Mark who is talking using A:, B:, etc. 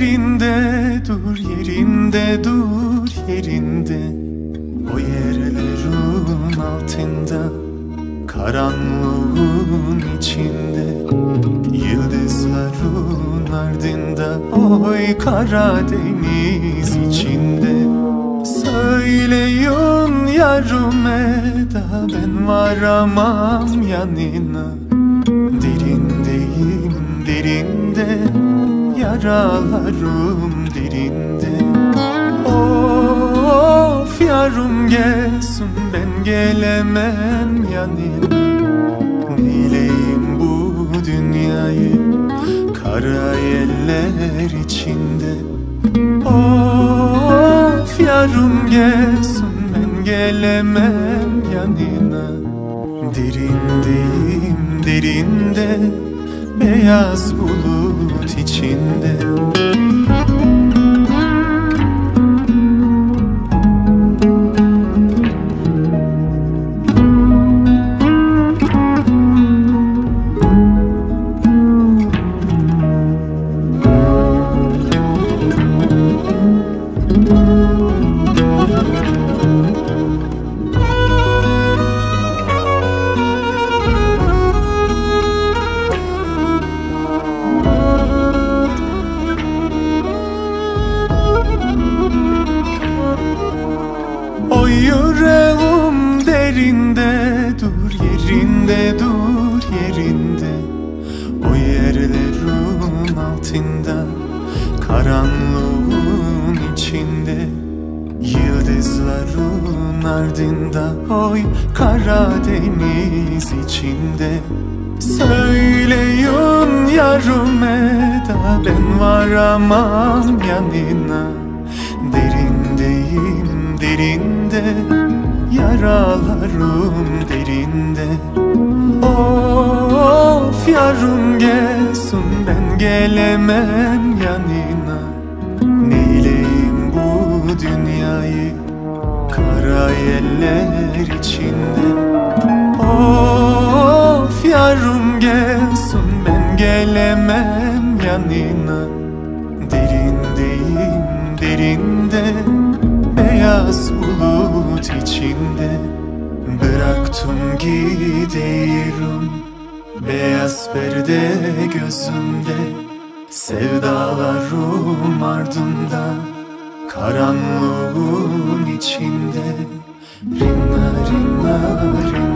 A: yerinde dur yerinde dur yerinde. O yerlerin altında Karanlığın içinde. Yıldızların ardında Oy Karadeniz içinde. Söyleyin yarım eda Ben varamam yanına. Derindeyim derinde Yaralarım derinde. Of yarım gelsin ben gelemem yanına. Neyleyim bu dünyayı Kara yeller içinde. Of yarım gelsin ben gelemem yanına. Derindeyim derinde Beyaz bulut içinde O yüreğim derinde dur yerinde dur yerinde. O yerlerin altında karanlığın içinde Yıldızların ardında oy Karadeniz içinde. Söyleyin yarım eda ben varamam yanına Derindeyim derinde Yaralarım derinde. Of yarım gelsin ben gelemem yanına. Neyleyim bu dünyayı? Kara yeller içinde. Of yarım gelsin ben gelemem yanına. Derindeyim derinde Beyaz bulut içinde Bıraktım gidiyorum. Beyaz perde gözümde Sevdalarım ardında Karanlığın içinde. Rinna rinna rinna